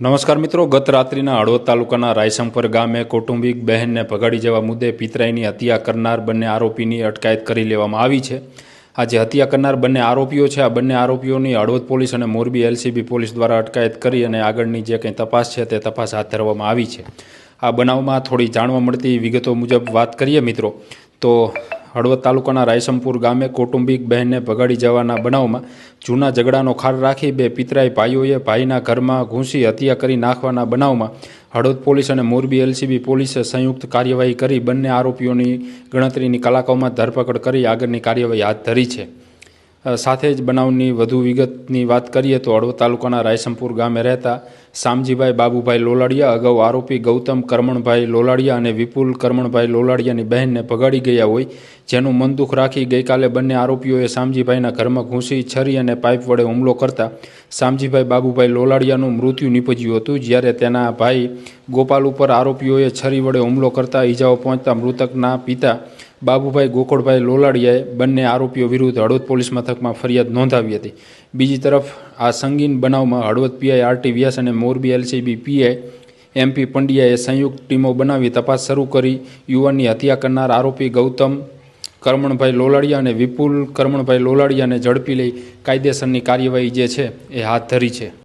નમસ્કાર મિત્રો, ગત રાત્રિના હળવદ તાલુકાના રાયસંપર ગામે કૌટુંબિક બહેનને ભગાડી જવા મુદ્દે પિતરાઈની હત્યા કરનાર બંને આરોપીની અટકાયત કરી લેવામાં આવી છે. આ જે હત્યા કરનાર બંને આરોપીઓ છે. આ બંને આરોપીઓની હળવદ પોલીસ અને મોરબી એલસીબી પોલીસ દ્વારા અટકાયત કરી અને આગળની જે કંઈ તપાસ છે તે તપાસ હાથ ધરવામાં આવી છે. આ બનાવમાં થોડી જાણવા મળતી વિગતો મુજબ વાત કરીએ મિત્રો, તો હળવદ તાલુકાના રાયસમપુર ગામે કૌટુંબિક બહેનને ભગાડી જવાના બનાવમાં જૂના ઝઘડાનો ખાર રાખી બે પિતરાઈ ભાઈઓએ ભાઈના ઘરમાં ઘૂસી હત્યા કરી નાખવાના બનાવમાં હળવદ પોલીસ અને મોરબી એલસીબી પોલીસે સંયુક્ત કાર્યવાહી કરી બંને આરોપીઓની ગણતરીની કલાકોમાં ધરપકડ કરી આગળની કાર્યવાહી હાથ ધરી છે. સાથે જ બનાવની વધુ વિગતની વાત કરીએ તો હળવદ તાલુકાના રાયસમપુર ગામે રહેતા શામજીભાઈ બાબુભાઈ લોલાડિયા, અગાઉ આરોપી ગૌતમ કરમણભાઈ લોલાડિયા અને વિપુલ કરમણભાઈ લોલાડિયાની બહેનને ભગાડી ગયા હોય, જેનું મનદુખ રાખી ગઈકાલે બંને આરોપીઓએ શામજીભાઈના ઘરમાં ઘૂસી, છરી અને પાઇપ વડે હુમલો કરતા શામજીભાઈ બાબુભાઈ લોલાડિયાનું મૃત્યુ નીપજ્યું હતું, જ્યારે તેના ભાઈ ગોપાલ ઉપર આરોપીઓએ છરી વડે હુમલો કરતા ઈજાઓ પહોંચતા મૃતકના પિતા બાબુભાઈ ગોકળભાઈ લોલાડિયાએ બંને આરોપીઓ વિરુદ્ધ હળવદ પોલીસ મથકમાં ફરિયાદ નોંધાવી હતી. બીજી તરફ, આ સંગીન બનાવમાં હળવદ પીઆઈ આરટી વ્યાસ અને મોરબી એલસીબી પીઆઈ એમપી પંડ્યાએ સંયુક્ત ટીમો બનાવી તપાસ શરૂ કરી. યુવાનની હત્યા કરનાર આરોપી ગૌતમ કરમણભાઈ લોલાડિયા અને વિપુલ કરમણભાઈ લોલાડિયાને ઝડપી લઈ કાયદેસરની કાર્યવાહી જે છે, એ હાથ ધરી છે.